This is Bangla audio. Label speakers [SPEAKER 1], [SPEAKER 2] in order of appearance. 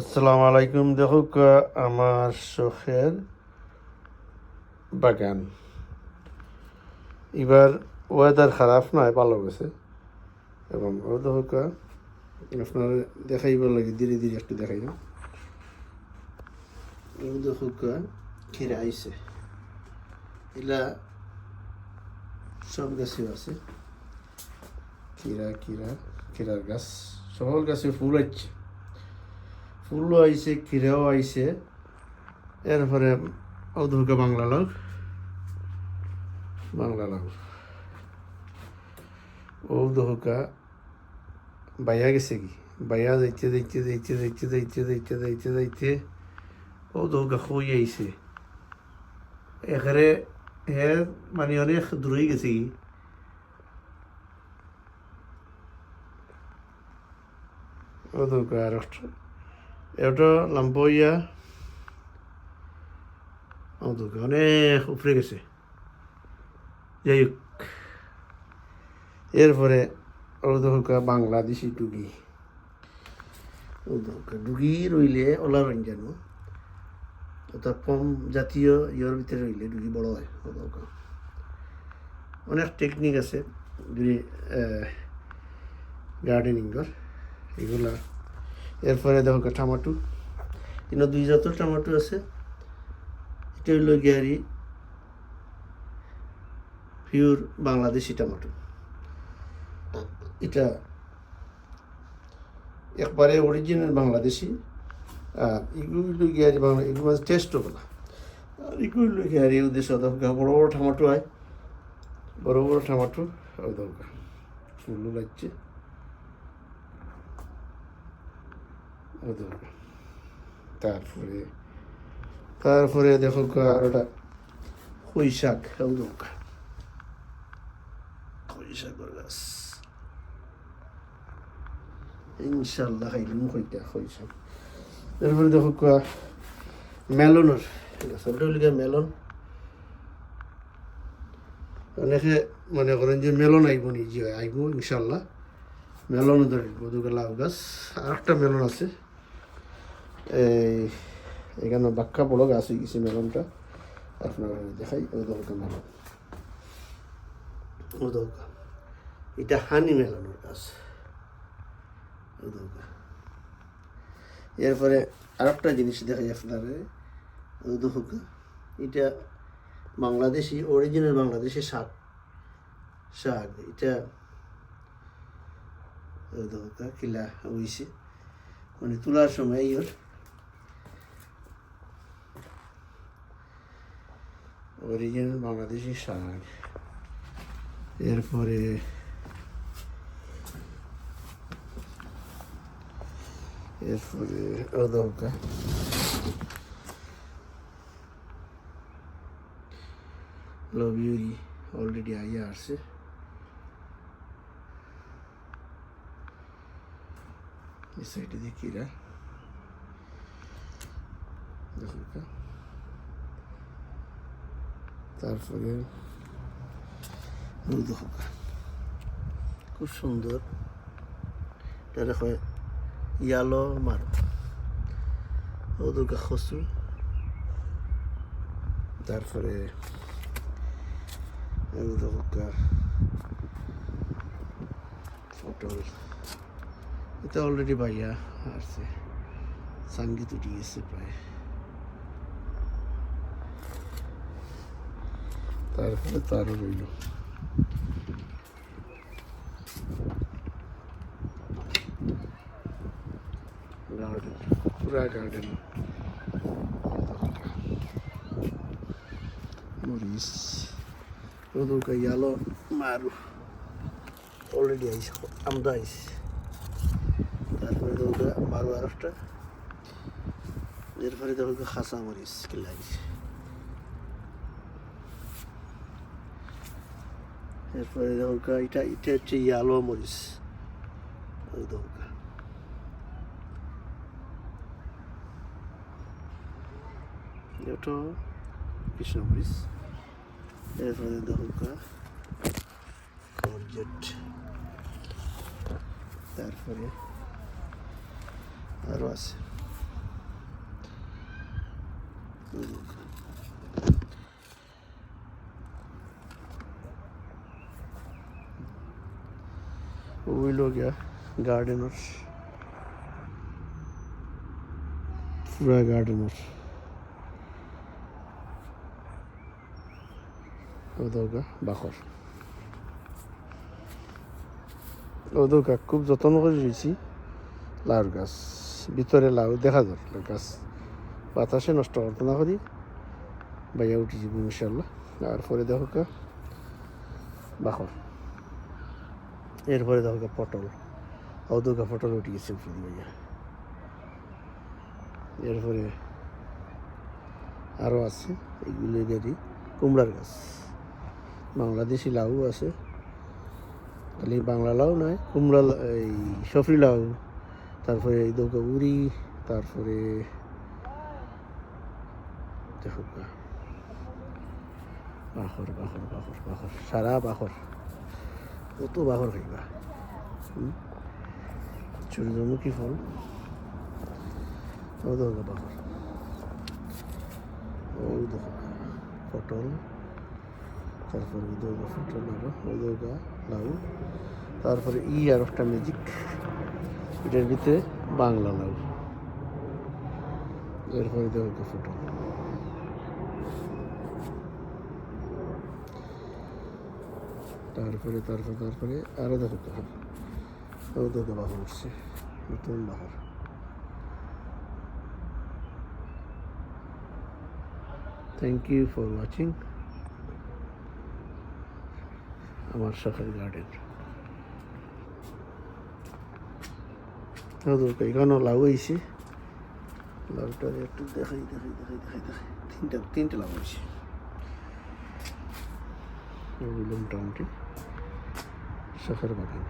[SPEAKER 1] আসসালামু আলাইকুম। দেখুক আমার শখের বাগান। এবার ওয়েদার খারাপ নয়, ভালো গেছে। এবং ও দেখুক আপনার দেখাইবার লাগে, ধীরে ধীরে একটু দেখাই না ও দেখুক খিরা আইছে। এলা সব গাছেও আছে। খিরা কিরা খিরার গাছ। সকল গাছে ফুল আছে ফুলও আইছে খিরাও আইছে। এরপরে অধুকা বাংলা লোক। বাংলা লোক। দহুকা বাইয়া গেছে কি? বাইয়া যাইতে যাইতে যাইতে যাইতে যাইতে যাইতে যাইতে যাইতে দহুকা খুঁই আইছে। এখানে হে মানে অনেক দূরেই গেছে কি? দহুকা আর এটা লাম্বইয়া আমাদের অনেক উপরে গেছে। যাই হোক এরপরে ওদহকা বাংলাদেশি ডুগি ওদহকা ডুগি রইলে ওলা রঞ্জানো অর্থাৎ কম জাতীয় ইয়ের ভিতরে রইলে ডুগি বড় হয় ওদহকা অনেক টেকনিক আছে, যদি গার্ডেনিংয়ের এগুলা এরপরে দেখো টমাটো। কিন্তু দুই জাতের টমাটো আছে। এটা হইল গিয়ারি, পিওর বাংলাদেশি টমাটো। এটা একবারে অরিজিনাল বাংলাদেশি, আর এগুলো গিয়ারি বাংলা, এগুলো মানে টেস্ট হবে না আর এগুলো গিয়ারি উদ্দেশ্য দরকার বড় বড় টমাটো হয়। বড় বড় টমাটো দরকার ফুলও লাগছে ও দরকার তারপরে তারপরে দেখো আর ওটা পুঁই শাক শাকের গাছ ইনশাল্লাহ কইটা পুঁই শাক তারপরে দেখো মেলনের গাছটা হলে মেলন। অনেকে মনে করেন যে মেলন আইব নিজে, আইব ইনশাল্লাহ মেলন ধরিব দুটো লাউ গাছ আর একটা মেলন আছে। এখানে বাক্কা বড় গাছ হয়ে গেছে মেলনটা আপনার দেখাই, ও দরকার মেলন ও এটা হানি মেলনের গাছ ও দরকার। এরপরে আর একটা জিনিস দেখাই আপনার ও এটা বাংলাদেশি অরিজিনাল বাংলাদেশি শাক। শাক, এটা ও দরকার, কিলা হইছে। মানে তোলার সময় ওর অরিজিনাল বাংলাদেশি শাক। এরপরে এরপরে অদৌকা লভ ইউরি অলরেডি আইয়া আসছে। এই সাইডে দেখি রা দেখুন তারপরে দুধকা খুব সুন্দর। এটা ইয়ালো মারো দুর্গা খসু তারপরে দুর্গা পটল। এটা অলরেডি ভাইয়া আসছে। সংগীত উঠে গেছে প্রায়। তারপরে তারও রইল। পুরা গার্ডেন মরিচ ওদুকা ইয়ালো মারু। অলরেডি আইস, আমরা আইস। তারপরে দৌকা মারু আর একটা এরপরে দৌকা খাসা মরিচ, কিলা আইছে এরপরে দেখুন এটা এটা হচ্ছে ইয়ালো মরিচ। দেখুন। এটাও কৃষ্ণ মরিচ। এরপরে দেখুন গর্জেট। তারপরে আরও আছে। ওই লোক গার্ডেনার পুরা গার্ডেনার ওদৌকা বাখর খুব যত্ন করে রয়েছি। লাউর গাছ, ভিতরে লাউ, দেখা যায় গাছ। বাতাসে নষ্ট করতো না করি। বাইয়া উঠে যাব ইনশাল্লাহ তারপরে দেখো কা বাখর এরপরে দেখো পটল। অদৌকা পটল উঠে গেছে উপরে বাইয়া এরপরে আরও আছে এইগুলো গাড়ি কুমড়ার গাছ। বাংলাদেশি লাউ আছে। খালি বাংলা লাউ নয়, কুমড়া এই সফরি লাউ। তারপরে এই দৌকা উড়ি, তারপরে। বাখর বাখর বাখর বাখর সারা বাখর কত বাখর হইবা? সূর্যমুখী ফল? দেখো, পটল, তারপরে উদৌগা পটল আরও লাউ, তারপরে ই আর একটা ম্যাজিক এটার ভিতরে বাংলা লাউ। এরপরে দেখো পটল। তারপরে তারপরে তারপরে আরও দেখো তো। ও দেখো বাহর উঠছে। নতুন বাহর থ্যাংক ইউ ফর ওয়াচিং আমার শখের গার্ডেন এখানেও লাউ হয়েছে লাউটা একটু দেখাই দেখাই দেখাই দেখাই দেখাই। তিনটা, তিনটে লাউ হয়েছে মোটামুটি শখের বাগান